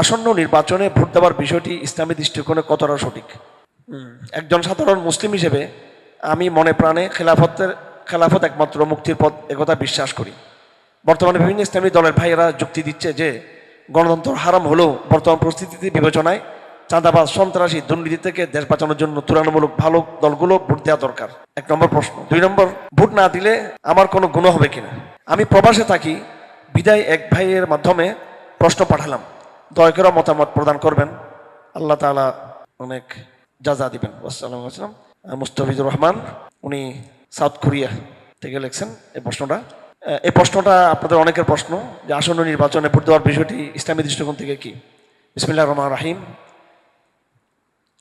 আসন্ন নির্বাচনে ভোট দেওয়ার বিষয়টি ইসলামী দৃষ্টিকোণে কতটা সঠিক? একজন সাধারণ মুসলিম হিসেবে আমি মনে প্রাণে খেলাফতের খেলাফত একমাত্র মুক্তির পথ একথা বিশ্বাস করি। বর্তমানে বিভিন্ন ইসলামী দলের ভাইয়েরা যুক্তি দিচ্ছে যে গণতন্ত্র হারাম হলেও বর্তমান পরিস্থিতি বিবেচনায় চাঁদাবাজ সন্ত্রাসী দুর্নীতি থেকে দেশ বাঁচানোর জন্য তুলনামূলক ভালো দলগুলো ভোট দেওয়া দরকার। এক নম্বর প্রশ্ন। দুই নম্বর ভোট না দিলে আমার কোনো গুণ হবে কিনা? আমি প্রবাসে থাকি বিদায় এক ভাইয়ের মাধ্যমে প্রশ্ন পাঠালাম। দয়া করে মতামত প্রদান করবেন। আল্লাহ তাআলা অনেক যাজা দিবেন। আসসালামু আলাইকুম। মুস্তাফিজুর রহমান, উনি সাউথ কোরিয়া থেকে লিখছেন এই প্রশ্নটা। এই প্রশ্নটা আপনাদের অনেকের প্রশ্ন যে আসন্ন নির্বাচনে ভোট দেওয়ার বিষয়টি ইসলামী দৃষ্টিকোণ থেকে কি? বিসমিল্লাহ রহমান রাহিম।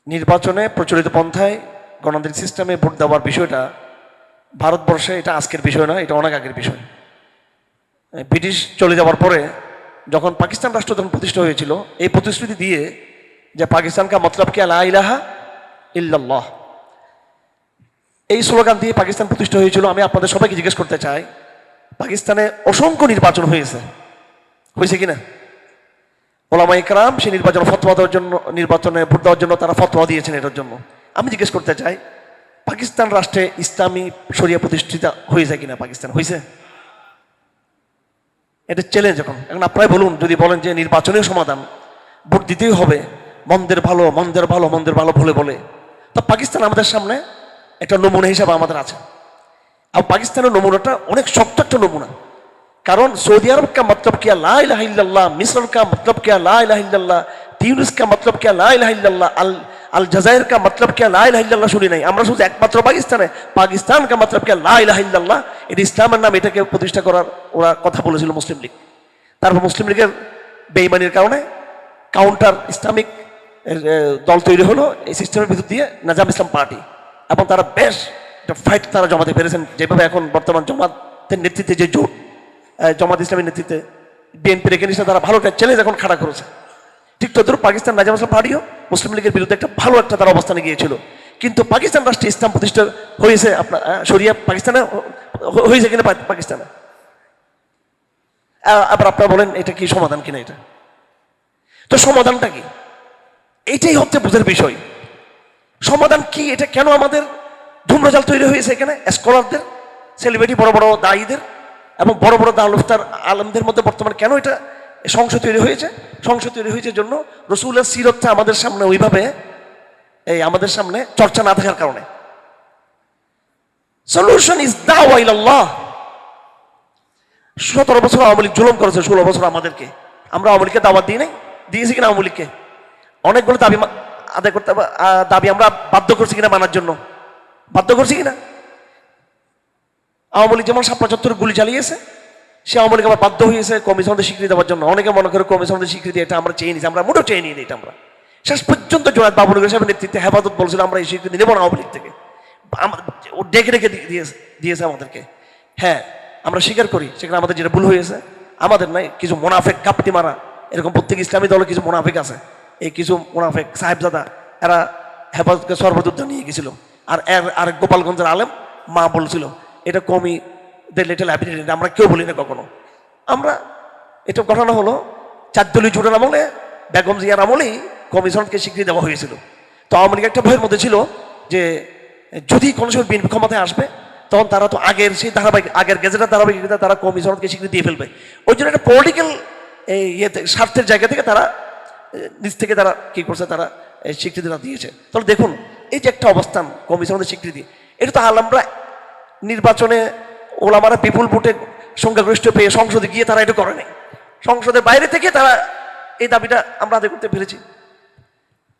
নির্বাচনে প্রচলিত পন্থায় গণতান্ত্রিক সিস্টেমে ভোট দেওয়ার বিষয়টা ভারতবর্ষে এটা আজকের বিষয় না এটা অনেক আগের বিষয়। ব্রিটিশ চলে যাওয়ার পরে যখন পাকিস্তান রাষ্ট্র যখন প্রতিষ্ঠা হয়েছিল, এই প্রতিশ্রুতি দিয়ে যে পাকিস্তান কা মতলব কি আলা ইলাহা ইল্লাল্লাহ। এই স্লোগান দিয়ে পাকিস্তান প্রতিষ্ঠা হয়েছিল, আমি আপনাদের সবাইকে জিজ্ঞেস করতে চাই, পাকিস্তানে অসংখ্য নির্বাচন হয়েছে। হয়েছে কিনা ওলামা ইকরাম সেই নির্বাচন ফতোয়া দেওয়ার জন্য, নির্বাচনে ভোট দেওয়ার জন্য তারা ফতোয়া দিয়েছেন এটার জন্য। আমি জিজ্ঞেস করতে চাই, পাকিস্তান রাষ্ট্রে ইসলামী শরিয়া প্রতিষ্ঠিত হয়েছে কিনা পাকিস্তান? হয়েছে? এটা চ্যালেঞ্জ এখন। এখন আপনারাই বলুন, যদি বলেন যে নির্বাচনের সমাধান, ভোট দিতেই হবে, মন্দের ভালো মন্দের ভালো মন্দের ভালো বলে বলে। তা পাকিস্তান আমাদের সামনে একটা নমুনা হিসাবে আমাদের আছে। আর পাকিস্তানের নমুনাটা অনেক শক্ত একটা নমুনা। কারণ সৌদি আরব কে মতলব কিয়া লাই লাহিল্লাহ মিশর মিসর কা মতলব কিয়া লাই লাহিল্লাহ ইল্লাল্লাহ, তিউনিস কা মতলব কিয়া লাই লাহিল্লাহ আল अल আল জাজাইর का मतलब क्या লা ইলাহা ইল্লাল্লাহ শুনি নাই আমরা শুধু একমাত্র পাকিস্তানে পাকিস্তান का मतलब क्या লা ইলাহা ইল্লাল্লাহ এটা ইসলামের নাম এটাকে প্রতিষ্ঠা করার ওরা কথা বলেছিল মুসলিম লীগ তারপর মুসলিম লীগের বেইমানির কারণে কাউন্টার ইসলামিক এর, এ, দল তৈরি হলো এই সিস্টেমের ভিতর দিয়ে নাজাম ইসলাম পার্টি এবং তারা বেশ একটা ফাইট তারা জমাতে পেরেছেন যেভাবে এখন বর্তমান জমাতের নেতৃত্বে যে জোট আহ, জামাত ইসলামের নেতৃত্বে বিএনপির এগেনিস্টে তারা ভালো একটা চ্যালেঞ্জ এখন খাড়া করেছে ঠিক তদ্রুপ পাকিস্তান ইসলাম পার্টিও মুসলিম লীগের বিরুদ্ধে একটা ভালো একটা তার অবস্থানে গিয়েছিল। কিন্তু পাকিস্তান রাষ্ট্রে ইসলাম প্রতিষ্ঠা হয়েছে আপনার শরিয়া পাকিস্তানে হয়েছে কিনা পাকিস্তানে? আবার আপনারা বলেন, এটা কি সমাধান কিনা এটা? তো সমাধানটা কি? এইটাই হচ্ছে বুঝের বিষয়। সমাধান কি, এটা কেন আমাদের ধূম্রজাল তৈরি হয়েছে এখানে? স্কলারদের সেলিব্রিটি বড় বড় দায়ীদের এবং বড় বড় দালুফতার আলমদের মধ্যে বর্তমানে কেন এটা সংসদ তৈরি হয়েছে সংসদ তৈরি হয়েছে জন্য রসুলের সিরতটা আমাদের সামনে ওইভাবে, এই আমাদের সামনে চর্চা না থাকার কারণে। সলিউশন ইজ দাওয়াইল্লাহ সতেরো বছর আওয়ামী লীগ জুলুম করেছে, ষোলো বছর আমাদেরকে। আমরা আওয়ামী লীগকে দাওয়াত দিই নাই, দিয়েছি কিনা আওয়ামী লীগকে? অনেকগুলো দাবি আদায় করতে দাবি আমরা বাধ্য করছি কিনা মানার জন্য? বাধ্য করছি কিনা? আওয়ামী লীগ যেমন সাপলা চত্বরে গুলি চালিয়েছে সে লীগ আবার বাধ্য হয়েছে কমিশনদের স্বীকৃতি দেওয়ার জন্য। অনেকে মনে করে কমিশনদের স্বীকৃতি, এটা আমরা চেয়ে নিয়েছি, আমরা মোটেও চেয়ে নিই এটা আমরা। শেষ পর্যন্ত জোনায়দ বাবুনগর সাহেবের নেতৃত্বে হেফাজত বলছিল, আমরা এই স্বীকৃতি নেব না আওয়ামী থেকে। ও ডেকে ডেকে দিয়েছে আমাদেরকে। হ্যাঁ আমরা স্বীকার করি, সেখানে আমাদের যেটা ভুল হয়েছে, আমাদের নাই কিছু মোনাফেক কাপটি মারা, এরকম প্রত্যেক ইসলামী দলে কিছু মোনাফেক আছে। এই কিছু মোনাফেক সাহেবজাদা, এরা হেফাজতকে সর্বযুদ্ধ নিয়ে গেছিল। আর এর, আর গোপালগঞ্জের আলেম মা বলছিল, এটা কমি দের লিটল হ্যাবিটেড আমরা কেউ বলি না কখনো। আমরা, এটা ঘটনা হলো, চারদলীয় জোটের আমলে, বেগম জিয়ার আমলেই কমিশনকে স্বীকৃতি দেওয়া হয়েছিল। তো আওয়ামী লীগ একটা ভয়ের মধ্যে ছিল যে, যদি কোনো সময় বিএনপি ক্ষমতায় আসবে, তখন তারা তো আগের সেই ধারাবাহিক, আগের গেজেটের ধারাবাহিকতা তারা কমিশনকে স্বীকৃতি দিয়ে ফেলবে। ওই জন্য একটা পলিটিক্যাল এই ইয়েতে, স্বার্থের জায়গা থেকে তারা নিজ থেকে তারা কি করছে, তারা স্বীকৃতিটা দিয়েছে। তাহলে দেখুন, এই যে একটা অবস্থান, কমিশনের স্বীকৃতি, এটা তো আলামরা নির্বাচনে ওলামারা বিপুল ভোটে সংখ্যাগরিষ্ঠ পেয়ে সংসদে গিয়ে তারা এটা করে নাই। সংসদের বাইরে থেকে তারা এই দাবিটা আমরা আদায় করতে পেরেছি।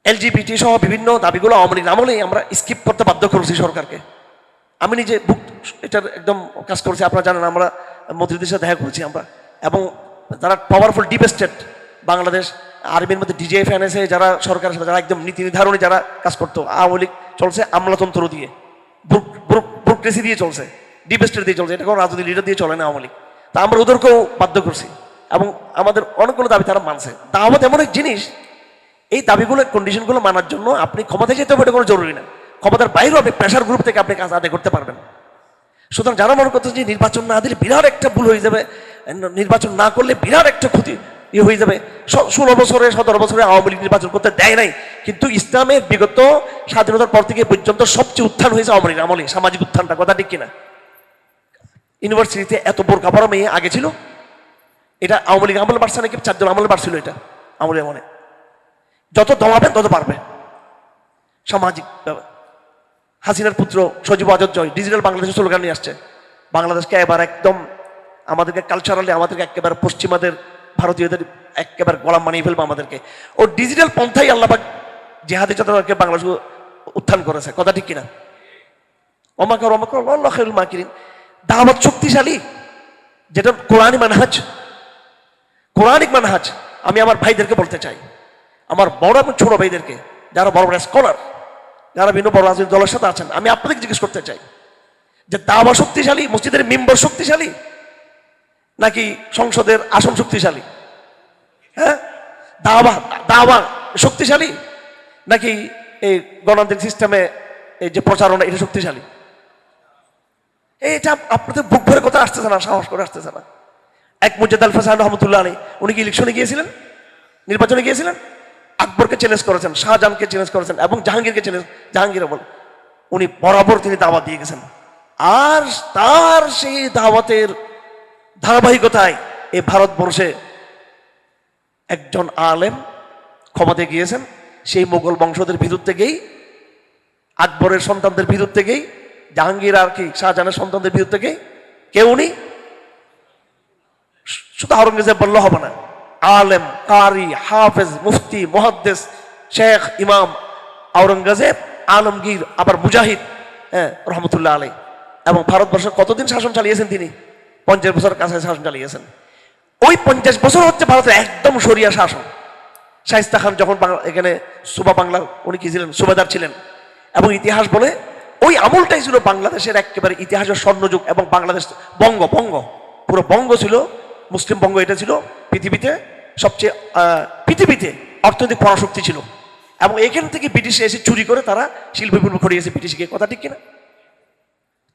এলজিবিটি সহ বিভিন্ন দাবিগুলো আওয়ামী লীগ আমলেই আমরা স্কিপ করতে বাধ্য করেছি সরকারকে। আমি নিজে বুক এটার একদম কাজ করেছি, আপনারা জানেন আমরা মন্ত্রীদের সাথে দেখা করেছি আমরা। এবং যারা পাওয়ারফুল ডিপ স্টেট বাংলাদেশ, আর্মির মধ্যে ডিজিএফ এনএসএ যারা সরকারের সাথে, যারা একদম নীতি নির্ধারণী যারা কাজ করতো, আওয়ামী লীগ চলছে আমলাতন্ত্র দিয়ে। ব্রুকটেসি দিয়ে চলছে। ডিপ স্টেট দিয়ে চলছে এটা কোনো রাজনৈতিক লিডার দিয়ে চলে না আওয়ামী লীগ। তা আমরা ওদেরকেও বাধ্য করছি। এবং আমাদের অনেকগুলো দাবি তারা মানছে। দাওয়াত এমন এক জিনিস, এই দাবিগুলো কন্ডিশনগুলো মানার জন্য আপনি ক্ষমতায় যেতে হবে এটা কোনো জরুরি না। ক্ষমতার বাইরেও আপনি প্রেশার গ্রুপ থেকে আপনি কাজ আদায় করতে পারবেন। সুতরাং যারা মনে করতেছে যে নির্বাচন না দিলে বিরাট একটা ভুল হয়ে যাবে নির্বাচন না করলে বিরাট একটা ক্ষতি ইয়ে হয়ে যাবে। ষোলো বছরে, সতেরো বছরে আওয়ামী লীগ নির্বাচন করতে দেয় নাই। কিন্তু ইসলামের বিগত স্বাধীনতার পর থেকে পর্যন্ত সবচেয়ে উত্থান হয়েছে আওয়ামী লীগ আমলে সামাজিক উত্থানটা, কথা ঠিক কিনা? ইউনিভার্সিটিতে এত বোরকা পরা মেয়ে আগে ছিল? এটা আওয়ামী লীগ আমলে বাড়ছে নাকি? চারজন আমল বাড়ছিল এটা? আমলে আমলে যত দমাবেন, তত পারবে সামাজিক হাসিনার পুত্র সজীব আজত জয় ডিজিটাল বাংলাদেশের স্লোগান নিয়ে আসছে। বাংলাদেশকে এবার একদম আমাদেরকে কালচারালি আমাদেরকে একেবারে পশ্চিমাদের, ভারতীয়দের একেবারে গোলাম বানিয়ে ফেলবে আমাদেরকে। ও ডিজিটাল পন্থাই আল্লাহবাক জেহাদি চাতাকে বাংলাদেশ উত্থান করেছে। কথা ঠিক কিনা? অমাকর অমাকর খেরুল মাকিরিন। দাওয়াত শক্তিশালী, যেটা কোরআনই মানহাজ। কোরআনিক মানহাজ, আমি আমার ভাইদেরকে বলতে চাই। আমার বড় এবং ছোট ভাইদেরকে, যারা বড় বড় স্কলার যারা বিভিন্ন বড় রাজনৈতিক দলের সাথে আছেন, আমি আপনাদেরকে জিজ্ঞেস করতে চাই যে দাওয়া শক্তিশালী, মসজিদের মেম্বার শক্তিশালী, নাকি সংসদের আসন শক্তিশালী? হ্যাঁ? দাওয়া দাওয়া শক্তিশালী, নাকি এই গণতান্ত্রিক সিস্টেমে এই যে প্রচারণা, এটা শক্তিশালী? এটা আপনাদের বুক ভরে কথা আসতেছে না, সাহস করে আসতেছে না। এক মুজাদ আল ফাসান রহমতুল্লাহ আলী উনি কি ইলেকশনে গিয়েছিলেন? নির্বাচনে গিয়েছিলেন? আকবরকে চ্যালেঞ্জ করেছেন, শাহজাহানকে চ্যালেঞ্জ করেছেন এবং জাহাঙ্গীরকে চ্যালেঞ্জ জাহাঙ্গীর বল উনি বরাবর তিনি দাওয়াত দিয়ে গেছেন। আর তার সেই দাওয়াতের ধারাবাহিকতায় এই ভারতবর্ষে একজন আলেম ক্ষমাতে গিয়েছেন। সেই মোগল বংশদের ভিতর থেকেই আকবরের সন্তানদের ভিতর থেকেই জাহাঙ্গীর আর কি শাহজাহানের সন্তানদের ভিতর থেকেই কেউ উনি শুধু আওরঙ্গজেব বললে হবে না। আলেম, কারি, হাফেজ, মুফতি, মুহাদ্দেস, শেখ, ইমাম, আওরঙ্গজেব, আলমগীর, আবার মুজাহিদ হ্যাঁ রহমতুল্লাহ আলী এবং ভারতবর্ষে কতদিন শাসন চালিয়েছেন তিনি? পঞ্চাশ বছর কাছে শাসন চালিয়েছেন। ওই পঞ্চাশ বছর হচ্ছে ভারতের একদম সরিয়া শাসন। শাহিস্তা খান যখন এখানে সুবা বাংলা উনি কি ছিলেন? সুবেদার ছিলেন। এবং ইতিহাস বলে ওই আমলটাই ছিল বাংলাদেশের একেবারে ইতিহাসের স্বর্ণযুগ এবং বাংলাদেশ বঙ্গ বঙ্গ। পুরো বঙ্গ ছিল, মুসলিম বঙ্গ এটা ছিল পৃথিবীতে সবচেয়ে পৃথিবীতে অর্থনৈতিক পরাশক্তি ছিল। এবং এখান থেকে ব্রিটিশ এসে চুরি করে তারা শিল্প বিপ্লব ঘটিয়েছে ব্রিটিশকে। কথা ঠিক কিনা?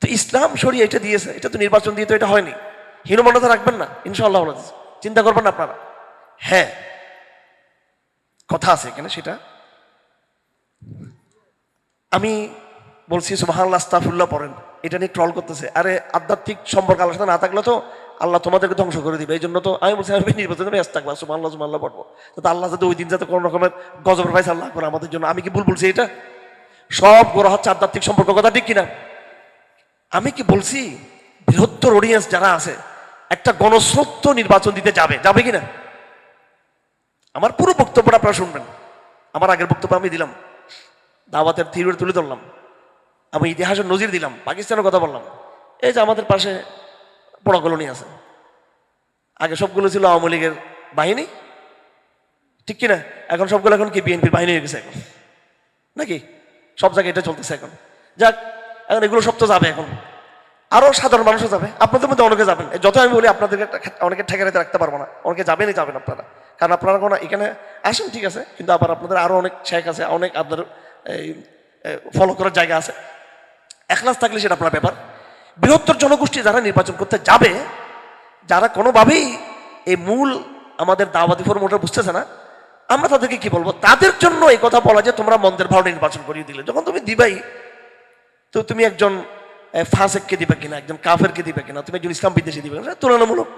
তো ইসলাম সরিয়ে এটা দিয়েছে, এটা তো নির্বাচন দিয়ে তো এটা হয়নি। হীনমন্যতা রাখবেন না, ইনশাআল্লাহ আল্লাহ চিন্তা করবেন না আপনারা। হ্যাঁ কথা আছে এখানে সেটা। আমি বলছি সুবাহান্লাহ আস্তাফুল্লাহ পড়েন। এটা নিয়ে ট্রল করতেছে। আরে, আধ্যাত্মিক সম্পর্ক আল্লাহর সাথে না থাকলে তো আল্লাহ তোমাদেরকে ধ্বংস করে দিবে। এই জন্য তো আমি বলছি, আমি নির্বাচনে ব্যস্ত থাকব সুমাল্লাহ সুমাল্লাহ পড়ব। তো আল্লাহ যাতে ওই দিন যাতে কোনো রকমের গজবের ভাই আল্লাহ করে আমাদের জন্য। আমি কি ভুল বলছি এটা? সব গোড়া হচ্ছে আধ্যাত্মিক সম্পর্ক কথা, ঠিক কিনা? আমি কি বলছি, বৃহত্তর অডিয়েন্স যারা আছে, একটা গণস্রোত নির্বাচন দিতে যাবে। যাবে কিনা? আমার পুরো বক্তব্যটা আপনারা শুনবেন। আমার আগের বক্তব্য আমি দিলাম। দাওয়াতের থিরুর তুলে ধরলাম। আমি ইতিহাসের নজির দিলাম, পাকিস্তানের কথা বললাম। এই যে আমাদের পাশে বড় কলোনি আছে। আগে সবগুলো ছিল আওয়ামী লীগের বাহিনী। ঠিক কিনা? এখন সবগুলো এখন কি বিএনপির বাহিনী হয়ে গেছে এখন? নাকি? সব জায়গায় এটা চলতেছে এখন। যাক, এখন এগুলো সব তো যাবে এখন। আরও সাধারণ মানুষও যাবে। আপনাদের মধ্যে অনেকে যাবেন। যত আমি বলি, আপনাদেরকে অনেকে ঠেকাতে রাখতে পারব না। অনেকে যাবেনই যাবেন আপনারা। কারণ আপনারা কোনো এখানে আসেন, ঠিক আছে। কিন্তু আবার আপনাদের আরও অনেক শেখ আছে, অনেক আপনাদের এই ফলো করার জায়গা আছে। একলাস থাকলে সেটা আপনার ব্যাপার। বৃহত্তর জনগোষ্ঠী যারা নির্বাচন করতে যাবে, যারা কোনোভাবেই এই মূল আমাদের দাওয়াতি ফর্মটা বুঝতেছে না, আমরা তাদেরকে কি বলব? তাদের জন্য এই কথা বলা যে তোমরা মন্দের ভালো নির্বাচন করিয়ে দিলে। যখন তুমি দিবাই, তো তুমি একজন ফাসেককে দিবে কিনা, একজন কাফেরকে দিবে কিনা, তুমি একজন ইসলাম বিদ্বেষী দিবে কিনা তুলনামূলক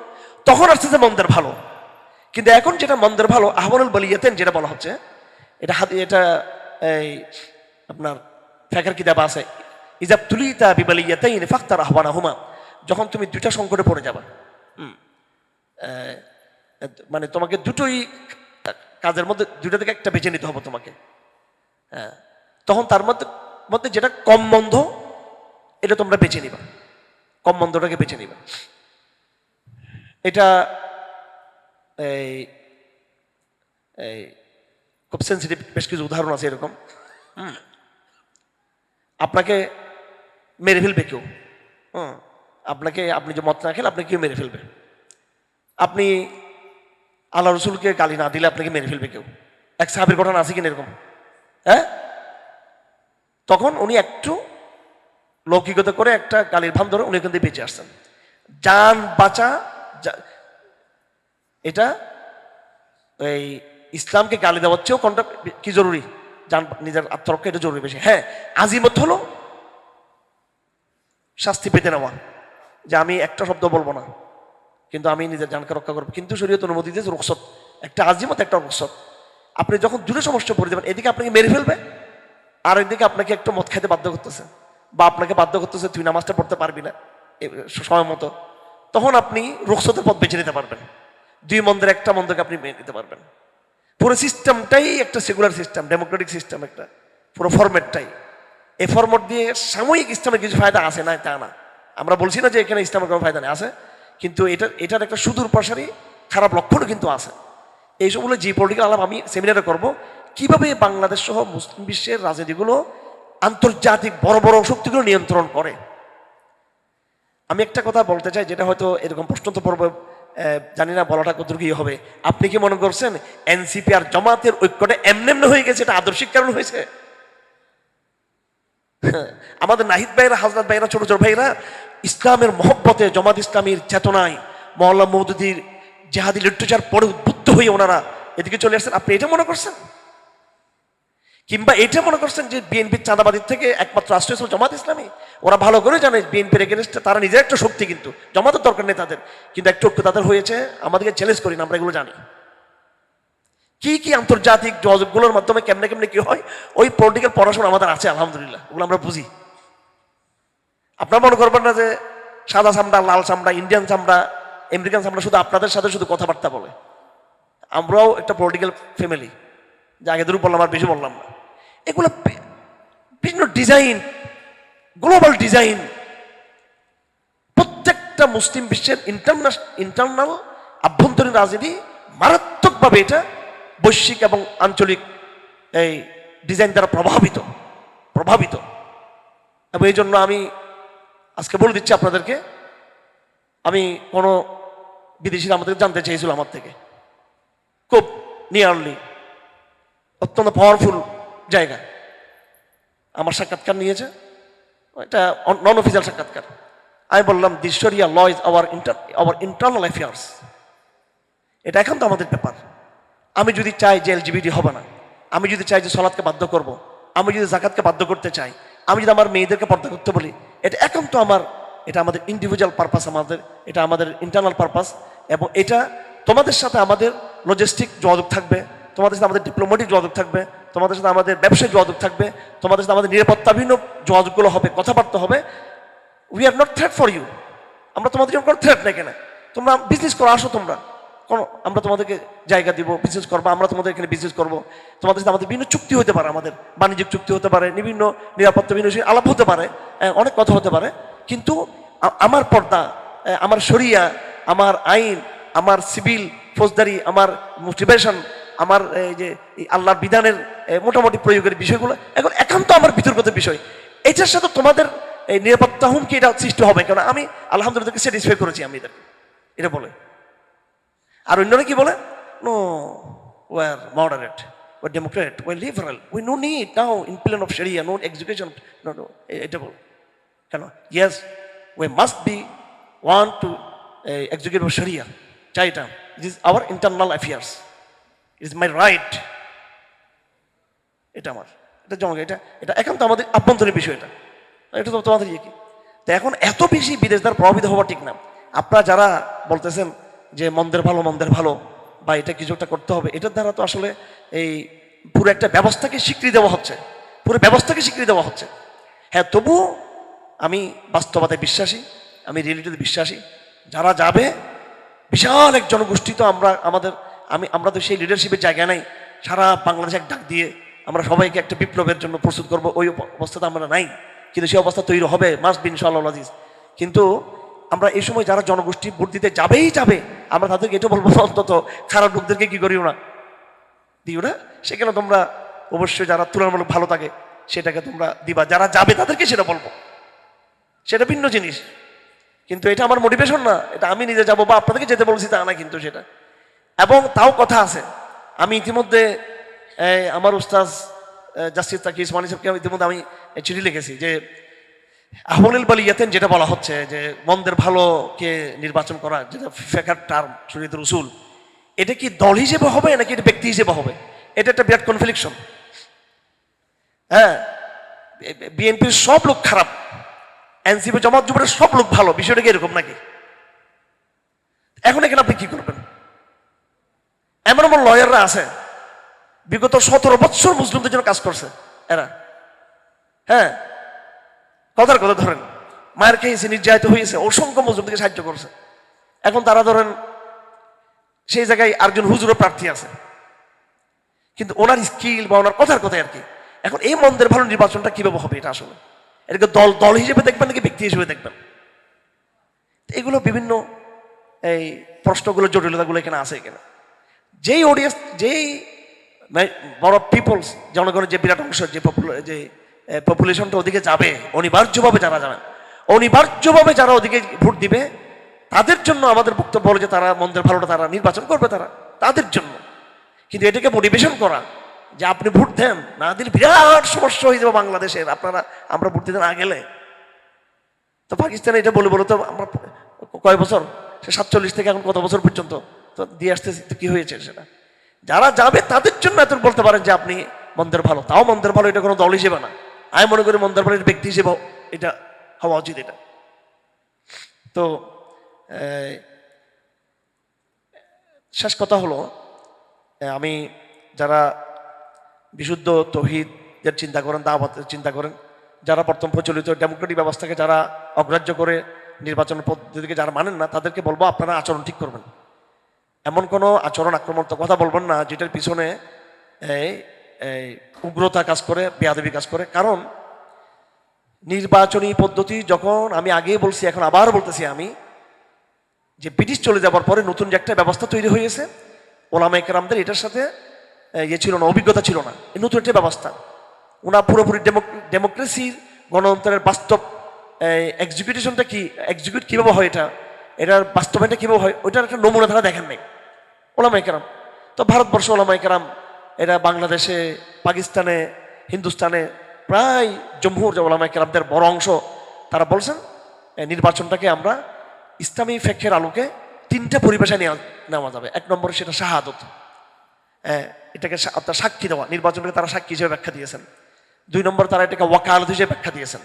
তখন আসতেছে মন্দের ভালো। কিন্তু এখন যেটা মন্দের ভালো, আহ্বানুল বলিয়াতেন যেটা বলা হচ্ছে, এটা হাতে এটা, এই, আপনার ফেকার কিতাব আছে ইজাব তুলিতা বিবালিয়াতাইন ফাক্তার আহ্বানা হুমা যখন তুমি দুইটা সংকটে পড়ে যাবা মানে তোমাকে দুটোই কাজের মধ্যে দুইটা থেকে একটা বেছে নিতে হবে তোমাকে। হ্যাঁ তখন তার মধ্যে মধ্যে যেটা কম মন্দ এটা তোমরা বেছে নিবা। কম মন্দটাকে বেছে নিবা। এটা এই এই খুব সেন্সিটিভ বেশ কিছু উদাহরণ আছে এরকম। হুম। আপনাকে মেরে ফেলবে কেউ? হুম, আপনাকে আপনি যে মত না খেলে আপনাকে কেউ মেরে ফেলবে? আপনি আল্লাহ রসুলকে গালি না দিলে আপনাকে মেরে ফেলবে কেউ? এক সাহাবের ঘটনা আছে কিনা এরকম? হ্যাঁ? তখন উনি একটু লৌকিকতা করে একটা গালির ভান ধরে উনি এখান থেকে বেঁচে আসছেন। যান বাঁচা এটা এই ইসলামকে গালি দেওয়ার চেয়েও কোনটা কি জরুরি? জান নিজের আত্মরক্ষা এটা জরুরি বেশি। হ্যাঁ আজিমত হলো শাস্তি পেতে নেওয়া। যে আমি একটা শব্দ বলব না, কিন্তু আমি নিজের জানকে রক্ষা করব। কিন্তু শরীয়ত অনুমতি দিয়েছে রুকসত একটা আজিমত, একটা রুকসত আপনি যখন দূরে সমস্যা পড়ে যাবেন, এদিকে আপনাকে মেরে ফেলবে, আর একদিকে আপনাকে একটু মদ খেতে বাধ্য করতেছে, বা আপনাকে বাধ্য করতেছে তুই নামাজটা পড়তে পারবি না সময় মতো, তখন আপনি রুকসতের পথ বেছে নিতে পারবেন। দুই মন্দির একটা মন্দিরকে আপনি মেনে নিতে পারবেন। পুরো সিস্টেমটাই একটা সেকুলার সিস্টেম ডেমোক্রেটিক সিস্টেম একটা, পুরো ফরম্যাটটাই এই ফরম্যাট দিয়ে সাময়িক ইসলামের কিছু ফায়দা আছে? না তা না। আমরা বলছি না যে এখানে ইসলামের কোনো ফায়দা নেই আছে। কিন্তু এটা এটার একটা সুদূর প্রসারী খারাপ লক্ষণও কিন্তু আছে। এইসবগুলো জি পলিটিক্যাল আলাপ আমি সেমিনারে করব। কীভাবে বাংলাদেশ সহ মুসলিম বিশ্বের রাজনীতিগুলো আন্তর্জাতিক বড় বড় শক্তিগুলো নিয়ন্ত্রণ করে? আমি একটা কথা বলতে চাই যেটা হয়তো এরকম প্রশ্ন তো পড়বে জানি না বলাটা কত কি হবে। আপনি কি মনে করছেন এনসিপি আর জমাতের ঐক্যটা এমনি এমনি হয়ে গেছে এটা আদর্শিক কারণ হয়েছে? হ্যাঁ, আমাদের নাহিদ ভাইরা, হাজরত ভাইরা, ছোট ছোট ভাইরা, ইসলামের মহব্বতে জমাত ইসলামীর চেতনায় মহল্লা মৌদুদির জেহাদি লিটারেচার পরে উদ্বুদ্ধ হয়ে ওনারা এদিকে চলে আসছেন। আপনি এটা মনে করছেন? কিংবা এটা মনে করছেন যে বিএনপির চাঁদাবাদীর থেকে একমাত্র আশ্রয় ছিল জামাত ইসলামী? ওরা ভালো করে জানে বিএনপির এগেনস্টে তারা নিজের একটা শক্তি কিন্তু। জমাতের দরকার নেই তাদের। কিন্তু একটু তাদের হয়েছে। আমাদেরকে চ্যালেঞ্জ করি না আমরা এগুলো জানি। কি কি আন্তর্জাতিক যোগাযোগগুলোর মাধ্যমে কেমনে কেমনে কি হয়, ওই পলিটিক্যাল পড়াশোনা আমাদের আছে, আলহামদুলিল্লাহ। ওগুলো আমরা বুঝি। আপনার মনে করবেন না যে সাদা চামড়া, লাল চামড়া ইন্ডিয়ান চামড়া আমেরিকান চামড়া, শুধু আপনাদের সাথে শুধু কথাবার্তা বলে। আমরাও একটা পলিটিক্যাল ফ্যামিলি যে আগে ধরুন বললাম, আর বেশি বললাম না। এগুলো বিভিন্ন ডিজাইন গ্লোবাল ডিজাইন প্রত্যেকটা মুসলিম বিশ্বের ইন্টারন্যাশ ইন্টারনাল আভ্যন্তরীণ রাজনীতি মারাত্মকভাবে এটা বৈশ্বিক এবং আঞ্চলিক এই ডিজাইন দ্বারা প্রভাবিত প্রভাবিত। এবং এই জন্য আমি আজকে বলে দিচ্ছি আপনাদেরকে, আমি কোনো বিদেশিরা আমাদের জানতে চেয়েছিল আমার থেকে। খুব নিয়ারলি অত্যন্ত পাওয়ারফুল জায়গা। আমার সাক্ষাৎকার নিয়েছে, এটা নন অফিসিয়াল সাক্ষাৎকার। আমি বললাম this sharia law is our inter our internal affairs এটা এখন তো আমাদের ব্যাপার। আমি যদি চাই যে এলজিবিটি হবে না, আমি যদি চাই যে সলাদকে বাধ্য করব। আমি যদি জাকাতকে বাধ্য করতে চাই, আমি যদি আমার মেয়েদেরকে পর্দা করতে বলি, এটা এখন তো আমার, এটা আমাদের ইন্ডিভিজুয়াল পারপাস আমাদের, এটা আমাদের ইন্টারনাল পারপাস এবং এটা তোমাদের সাথে আমাদের লজিস্টিক যোগাযোগ থাকবে, তোমাদের সাথে আমাদের ডিপ্লোমেটিক যোগাযোগ থাকবে, তোমাদের সাথে আমাদের ব্যবসায়িক যোগাযোগ থাকবে, তোমাদের সাথে আমাদের নিরাপত্তাভিন্ন যোগাযোগগুলো হবে, কথাবার্তা হবে। We are not threat for you আমরা তোমাদের জন্য কোনো থ্রেট নাই কেন? তোমরা বিজনেস করো আসো তোমরা। কোনো, আমরা তোমাদেরকে জায়গা দিব বিজনেস করব, আমরা তোমাদের এখানে বিজনেস করব। তোমাদের সাথে আমাদের বিভিন্ন চুক্তি হতে পারে, আমাদের বাণিজ্যিক চুক্তি হতে পারে, বিভিন্ন নিরাপত্তা বিভিন্ন আলাপ হতে পারে অনেক কথা হতে পারে। কিন্তু আমার পর্দা আমার শরিয়া, আমার আইন, আমার সিভিল ফৌজদারি, আমার মোটিভেশন আমার এই যে আল্লাহর বিধানের মোটামুটি প্রয়োগের বিষয়গুলো, এখন একান্ত আমার বিতর্কিত বিষয়। এটার সাথে তোমাদের, এই নিরাপত্তা হুমকি এটা সৃষ্টি হবে কারণ আমি আলহামদুলিল্লাহ স্যাটিসফাই করেছি আমি এদেরকে। এটা বলে। আর অন্যরা কি বলে? No we're moderate we're democrat we're liberal we no need now in plain of sharia no execution no এটা বল কেন yes we must be want to execute sharia. চাই এটা it is our internal affairs it is my right এটা আমার। এটা জমা এটা এটা এখন তো আমাদের আভ্যন্তরীণ বিষয় এটা। এটা তো তোমাদের ইয়ে কি? তো এখন এত বেশি বিদেশ দ্বারা প্রভাবিত হওয়া ঠিক না। আপনারা যারা বলতেছেন যে মন্দের ভালো মন্দের ভালো, বা এটা কিছু একটা করতে হবে, এটার দ্বারা তো আসলে এই পুরো একটা ব্যবস্থাকে স্বীকৃতি দেওয়া হচ্ছে। পুরো ব্যবস্থাকে স্বীকৃতি দেওয়া হচ্ছে। হ্যাঁ তবুও আমি বাস্তবতায় বিশ্বাসী, আমি রিয়েলিটিতে বিশ্বাসী। যারা যাবে, বিশাল এক জনগোষ্ঠী তো আমরা, আমাদের, আমি, আমরা তো সেই লিডারশিপের জায়গা নাই। সারা বাংলাদেশে এক ডাক দিয়ে আমরা সবাইকে একটা বিপ্লবের জন্য প্রস্তুত করব, ওই অবস্থাতে আমরা নাই। কিন্তু সেই অবস্থা তৈরি হবে, মাস বিন সাল্লাহ কিন্তু আমরা এই সময় যারা জনগোষ্ঠী ভোট দিতে যাবেই যাবে, আমরা তাদেরকে এটা বলব অন্তত খারাপ লোকদেরকে কি করিও না। দিও না, সেখানে তোমরা অবশ্যই যারা তুলনামূলক ভালো থাকে, সেটাকে তোমরা দিবা। যারা যাবে তাদেরকে সেটা বলব। সেটা ভিন্ন জিনিস। কিন্তু এটা আমার মোটিভেশন না, এটা আমি নিজে যাব বা আপনাদেরকে যেতে বলছি তা না কিন্তু সেটা। এবং তাও কথা আছে, আমি ইতিমধ্যে আমার উস্তাজ জাস্টিস তাকি ইসমানি সাহেবকে ইতিমধ্যে আমি চিঠি লিখেছি যে আহমলিল বালিয়াতেন যেটা বলা হচ্ছে যে মন্দের ভালোকে নির্বাচন করা, যেটা ফেকার টার্ম, শরীয়তের উসুল, এটা কি দল হিসেবে হবে নাকি এটা ব্যক্তি হিসেবে হবে? এটা একটা বিরাট কনফ্লিকশন হ্যাঁ বিএনপির সব লোক খারাপ, এনসিপি, জমাত জুবের সব লোক ভালো, বিষয়টা কি এরকম নাকি? এখন এখানে আপনি কি করবেন? এমন এমন লয়াররা আছে, বিগত সতেরো বছর মুসলিমদের জন্য কাজ করছে, এরা। হ্যাঁ কথার কথা ধরেন, মায়ের খেয়েছে নির্যাতিত হয়েছে, অসংখ্য মুসলিমদেরকে সাহায্য করছে। এখন তারা ধরেন, সেই জায়গায় আরেকজন হুজুরও প্রার্থী আছে। কিন্তু ওনার স্কিল বা ওনার কথার কথাই আর কি। এখন এই মন্দের ভালো নির্বাচনটা কীভাবে হবে এটা আসলে? এটাকে দল দল হিসেবে দেখবেন নাকি ব্যক্তি হিসেবে দেখবেন? এগুলো বিভিন্ন এই প্রশ্নগুলো, জটিলতাগুলো এখানে আছে এখানে। যেই অডিয়েন্স যেই মানে বড় পিপলস জনগণের যে বিরাট অংশ, যে পপুলা- যে পপুলেশনটা ওদিকে যাবে, অনিবার্যভাবে যারা যাবে, অনিবার্যভাবে যারা ওদিকে ভোট দিবে, তাদের জন্য আমাদের বক্তব্য হলো যে তারা মন্দের ভালোটা তারা নির্বাচন করবে তারা, তাদের জন্য। কিন্তু এটাকে মোটিভেশন করা, যে আপনি ভোট দেন, না দিলে বিরাট সমস্যা হয়ে যাবে বাংলাদেশের, আপনারা, আমরা ভোট দিতে না গেলে। তো পাকিস্তানে এটা বলে বলে তো, আমরা কয় বছর? সে সাতচল্লিশ থেকে এখন কত বছর পর্যন্ত? তো দিয়ে আসতেছি, তো কি হয়েছে সেটা? যারা যাবে, তাদের জন্য এত বলতে পারেন যে আপনি মন্দের ভালো। তাও মন্দের ভালো, এটা কোনো দল হিসেবে না। আমি মনে করি মন্দের ব্যক্তি হিসেবে এটা হওয়া উচিত এটা। তো শেষ কথা হলো আমি যারা বিশুদ্ধ তহিদের চিন্তা করেন দাওয়াতের চিন্তা করেন, যারা বর্তমান প্রচলিত ডেমোক্রেটিক ব্যবস্থাকে যারা অগ্রাহ্য করে নির্বাচন পদ্ধতিকে যারা মানেন না, তাদেরকে বলব আপনারা আচরণ ঠিক করবেন। এমন কোনো আচরণ আক্রমণাত্মক কথা বলবেন না, যেটার পিছনে এই উগ্রতা কাজ করে, বেয়াদবি কাজ করে। কারণ নির্বাচনী পদ্ধতি যখন আমি আগেই বলছি, এখন আবার বলতেছি আমি, যে ব্রিটিশ চলে যাবার পরে নতুন যে একটা ব্যবস্থা তৈরি হয়েছে, ওলামা একরামদের এটার সাথে ইয়ে ছিল না, অভিজ্ঞতা ছিল না। নতুন একটা ব্যবস্থা। ওনা পুরোপুরি ডেমোক্রেসির গণতন্ত্রের বাস্তব এক্সিকিউটিশনটা কি এক্সিকিউট কীভাবে হয় এটা, এটার বাস্তবায়নটা কীভাবে হয়, ওইটার একটা নমুনা তারা দেখেন নাই। ওলামা একরাম। তো ভারতবর্ষ ওলামা একরাম এরা বাংলাদেশে পাকিস্তানে হিন্দুস্তানে প্রায় জম্মুর যে ওলামা একরামদের বড় অংশ। তারা বলছেন নির্বাচনটাকে আমরা ইসলামী ফেকের আলোকে তিনটা পরিবেশে নেওয়া নেওয়া যাবে। এক নম্বরে সেটা শাহাদত। হ্যাঁ, এটাকে আপনার সাক্ষী দেওয়া। নির্বাচনকে তারা সাক্ষী হিসেবে ব্যাখ্যা দিয়েছেন। দুই নম্বর তারা এটাকে ওয়াকালত হিসেবে ব্যাখ্যা দিয়েছেন।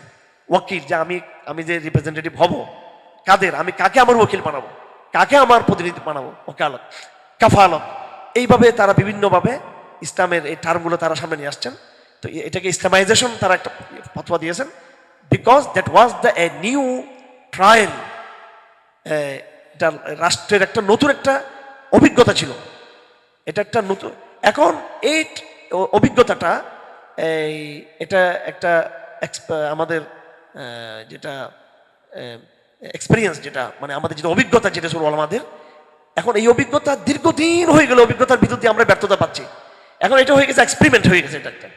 ওয়াকিল যে আমি আমি যে রিপ্রেজেন্টেটিভ হব কাদের আমি কাকে আমার ওকিল বানাবো? কাকে আমার প্রতিনিধি বানাবো? ওকালত কাফালত। এইভাবে তারা বিভিন্নভাবে ইসলামের এই টার্মগুলো তারা সামনে নিয়ে আসছেন। তো এটাকে ইসলামাইজেশন তারা একটা ফতোয়া দিয়েছেন। Because that was the a new trial এটা রাষ্ট্রের একটা নতুন একটা অভিজ্ঞতা ছিল। এটা একটা নতুন, এখন এই অভিজ্ঞতাটা, এই, এটা একটা আমাদের যেটা এক্সপিরিয়েন্স যেটা মানে আমাদের যেটা অভিজ্ঞতা যেটা হলো আমাদের এখন এই অভিজ্ঞতা দীর্ঘদিন হয়ে গেল, অভিজ্ঞতার ভিতর দিয়ে আমরা ব্যর্থতা পাচ্ছি। এখন এটা হয়ে গেছে এক্সপেরিমেন্ট হয়ে গেছে এটা একটা।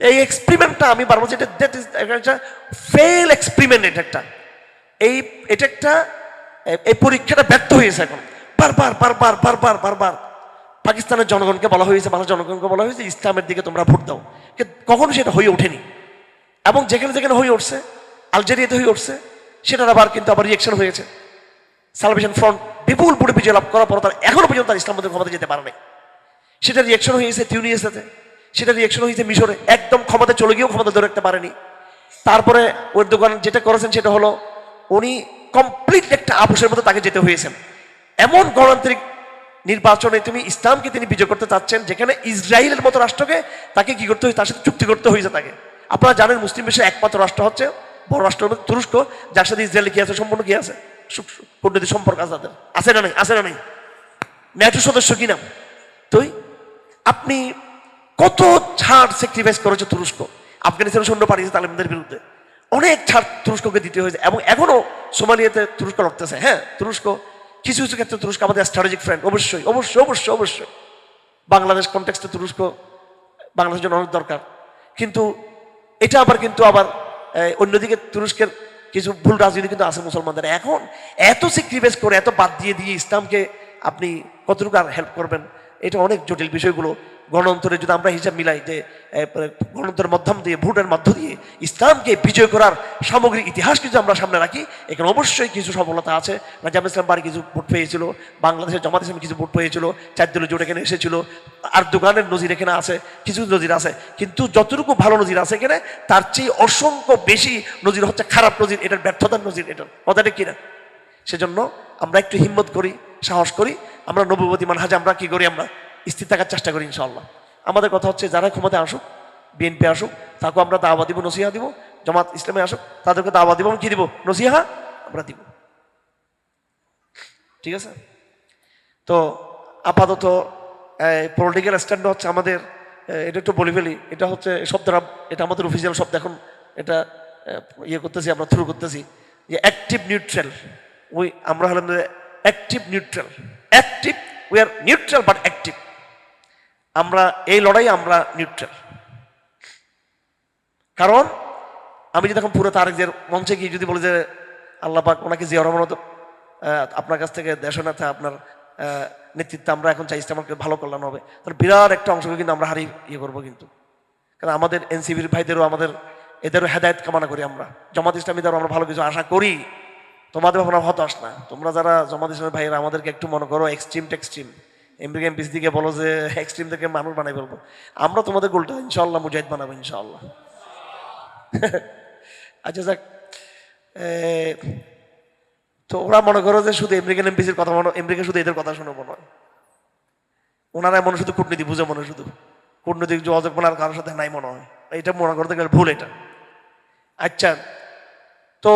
এই এক্সপেরিমেন্টটা আমি বারবার যেটা দ্যাট ইজ একটা ফেল এক্সপেরিমেন্ট এটা একটা। এই, এটা একটা এই পরীক্ষাটা ব্যর্থ হয়েছে এখন। বারবার বারবার বারবার বারবার পাকিস্তানের জনগণকে বলা হয়েছে, বাংলার জনগণকে বলা হয়েছে, ইসলামের দিকে তোমরা ভোট দাও। কখনো সেটা হয়ে ওঠেনি। এবং যেখানে যেখানে হয়ে উঠছে, আলজেরিয়াতে হয়ে উঠছে, সেটার আবার কিন্তু আবার রিয়েকশন হয়েছে সালভেশন ফ্রন্ট বিপুল পুরে বিজয় লাভ করার পর তার এখনও পর্যন্ত তার ইসলাম ক্ষমতা যেতে পারে নাই। সেটা রিয়েকশন হয়েছে তিউনিয়াসেতে সেটা রিয়েকশন হয়েছে মিশরে। একদম ক্ষমতা চলে গিয়েও ক্ষমতা ধরে রাখতে পারেনি। তারপরে ওর দোকান যেটা করেছেন সেটা হলো, উনি কমপ্লিট একটা আপোষের মতো তাকে যেতে হয়েছেন। এমন গণতান্ত্রিক নির্বাচনে তুমি ইসলামকে তিনি বিজয় করতে চাচ্ছেন, যেখানে ইসরায়েলের মতো রাষ্ট্রকে তাকে কি করতে হয়েছে? তার সাথে চুক্তি করতে হয়েছে তাকে। আপনারা জানেন মুসলিম বিশ্বের একমাত্র রাষ্ট্র হচ্ছে বড় রাষ্ট্র তুরস্ক, যার সাথে ইসরায়েল কি আছে, সম্পূর্ণ কি আছে? কূটনৈতিক সম্পর্ক আছে তাদের। আছে না নেই? আছে না নেই? ন্যাটো সদস্য কিনা তুই? আপনি কত ছাড় স্যাক্রিফাইস করেছে তুরস্ক? আফগানিস্তানের সৈন্য পাঠিয়েছে তালিবানদের বিরুদ্ধে। অনেক ছাড় তুরস্ককে দিতে হয়েছে এবং এখনও সোমালিয়াতে তুরস্ক লড়তেছে। হ্যাঁ তুরস্ক, কিছু কিছু ক্ষেত্রে তুরস্ক আমাদের স্ট্র্যাটেজিক ফ্রেন্ড অবশ্যই অবশ্যই অবশ্যই অবশ্যই। বাংলাদেশ কনটেক্সটে তুরস্ক, বাংলাদেশের জন্য অনেক দরকার। কিন্তু এটা আবার কিন্তু আবার অন্যদিকে তুরস্কের কিছু ভুল রাজনীতি কিন্তু আছে মুসলমানদের। এখন এত স্যাক্রিফাইস করে, এত বাদ দিয়ে দিয়ে ইসলামকে আপনি কতটুকু আর হেল্প করবেন? এটা অনেক জটিল বিষয়গুলো। গণতন্ত্রে যদি আমরা হিসাব মিলাই যে গণতন্ত্রের মাধ্যম দিয়ে, ভোটের মধ্য দিয়ে ইসলামকে বিজয় করার সামগ্রিক ইতিহাসকে যদি আমরা সামনে রাখি, এখানে অবশ্যই কিছু সফলতা আছে। নাজাম ইসলাম বাড়ি কিছু ভোট পেয়েছিল, বাংলাদেশের জামাত ইসলাম কিছু ভোট পেয়েছিল, চার দলীয় জোট এখানে এসেছিল আর দোকানের নজির এখানে আছে, কিছু নজির আছে। কিন্তু যতটুকু ভালো নজির আছে এখানে, তার চেয়ে অসংখ্য বেশি নজির হচ্ছে খারাপ নজির, এটার ব্যর্থতার নজির, এটার কথাটা কিনা সেজন্য আমরা একটু হিম্মত করি সাহস করি, আমরা নবুবতী মানহাজে আমরা কি করি, আমরা স্থির থাকার চেষ্টা করি ইনশাল্লাহ আমাদের কথা হচ্ছে, যারা ক্ষমতায় আসুক বিএনপি আসুক তাকেও আমরা দাওয়া দিব, নসিহা দিব, জামাত ইসলামে আসুক, তাদেরকে দাওয়া দিব কি দিব? নসিহা আমরা দিব। ঠিক আছে? তো আপাতত পলিটিক্যাল স্ট্যান্ড হচ্ছে আমাদের এটা একটু বলে ফেলি, এটা হচ্ছে শব্দটা এটা আমাদের অফিসিয়াল শব্দ, এখন এটা ইয়ে করতেছি, আমরা থ্রু করতেছি, যে অ্যাক্টিভ নিউট্রাল ওই আমরা হলাম active neutral active we are neutral but active আমরা, এই লড়াই আমরা নিউট্রাল কারণ, আমি যদি এখন পুরো তারেকদের মঞ্চে গিয়ে যদি বলি যে, আল্লাহ পাক ওনাকে জিয়া রহমান আপনার কাছ থেকে দেশনাথা আপনার নেতৃত্বে আমরা এখন চাইছি আমাকে ভালো কল্যাণ হবে, তাহলে বিরাট একটা অংশকে কিন্তু আমরা হারিয়ে ইয়ে করব কিন্তু। কারণ আমাদের এনসিবির ভাইদেরও আমাদের, এদেরও হেদায়ত কামনা করি আমরা। জামাত ইসলামীদেরও আমরা ভালো কিছু আশা করি। তোমাদের ভাবনা হতাশ না। তোমরা যারা জমা ইসলামের ভাইয়েরা, আমাদেরকে একটু মনে করো এক্সট্রিম টেক্সট্রিম আমেরিকান পিস দিকে বলো যে এক্সট্রিম থেকে মানুষ বানাই বলব আমরা তোমাদের গোলটা ইনশাল্লাহ মুজাহিদ বানাবো ইনশাল্লাহ আচ্ছা যাক তো ওরা মনে করো যে শুধু আমেরিকান এমপিসির কথা মনে আমেরিকা শুধু এদের কথা শুনে মনে হয়। ওনারা মনে শুধু কূটনীতি বুঝে মনে শুধু। কূটনৈতিক যোগাযোগ মনে আর কারোর সাথে নাই মনে হয়। এটা মনে করতে গেলে ভুল এটা। আচ্ছা তো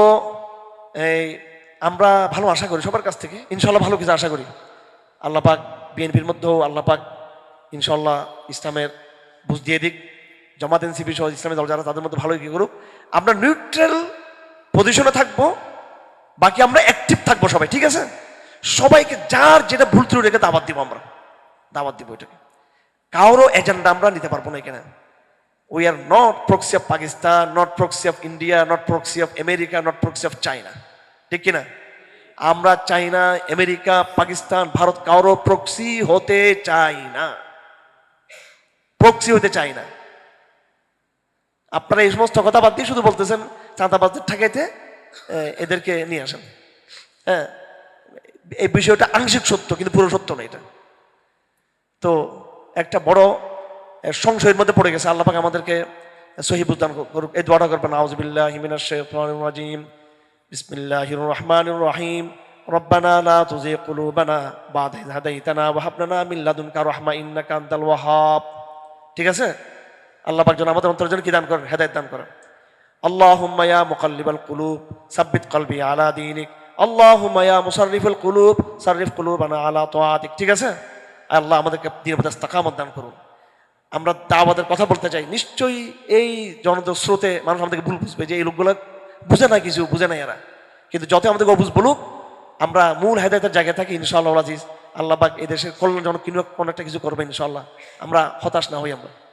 এই আমরা ভালো আশা করি, সবার কাছ থেকে। ইনশাল্লাহ ভালো কিছু আশা করি। আল্লাহ পাক বিএনপির মধ্যেও, আল্লাহ পাক ইনশাল্লাহ ইসলামের বুঝ দিয়ে দিক। জামাত, এনসিপি সহ ইসলামী দল যারা, তাদের মধ্যে ভালো কি করুক। আমরা নিউট্রাল পজিশনে থাকব, বাকি আমরা অ্যাক্টিভ থাকব সবাই, ঠিক আছে? সবাইকে যার যেটা ভুল ত্রুটি রেখে দাবাত দিব আমরা। দাবাত দিব এটাকে। কারোর এজেন্ডা আমরা নিতে পারব না এখানে। We are not proxy of Pakistan not proxy of India not proxy of America not proxy of China ঠিক কিনা? আমরা চাইনা, আমেরিকা, পাকিস্তান, ভারত কারও প্রক্সি হতে চাই না। প্রক্সি হতে চাই না। আপনারা এই সমস্ত কথা বাদ দিয়ে শুধু বলতেছেন, চাঁদাবাজদের ঠেকাইতে এদেরকে নিয়ে আসেন। হ্যাঁ এই বিষয়টা আংশিক সত্য, কিন্তু পুরো সত্য না এটা। তো একটা বড় সংশয়ের মধ্যে পড়ে গেছে। আল্লাহ পাক আমাদেরকে সহিব উদ্দান করুক। এই দোয়াটা করবেন আউজবিল্লাহ হিমিনাশ শাইতানির রাজিম। বিসমিল্লাহির রহমানির রহিম ربنا لا تزغ قلوبنا بعد إذ هديتنا وهب لنا من لدنك رحمة إنك أنت الوهاب ঠিক আছে আল্লাহ পাক যেন আমাদের অন্তর যেন কি দান করেন হেদায়ত দান করেন আল্লাহুম্মা ইয়া মুকাল্লিবাল কুলুব সাব্বিত কলবি আলা দীনিক আল্লাহুম্মা ইয়া মুসাররিফাল কুলুব সাররিফ কুলুবানা আলা তাআতিক ঠিক আছে আল্লাহ আমাদেরকে দিনের প্রতি ইস্তেকামত দান করুন আমরা দাওয়াতের কথা বলতে চাই নিশ্চয়ই এই জনতা স্রোতে মানুষ আমাদেরকে ভুল বুঝবে যে এই লোকগুলো বুঝে না কিছু, বুঝে না এরা। কিন্তু যত আমাদেরকে অবুজ বলুক, আমরা মূল হেদায়তের জায়গায় থাকি, ইনশাআল্লাহ আজিজ। আল্লাহ বাক এদেশের দেশের কল্যাণজনক কোনো একটা কিছু করবে, ইনশাআল্লাহ। আমরা হতাশ না হই আমরা।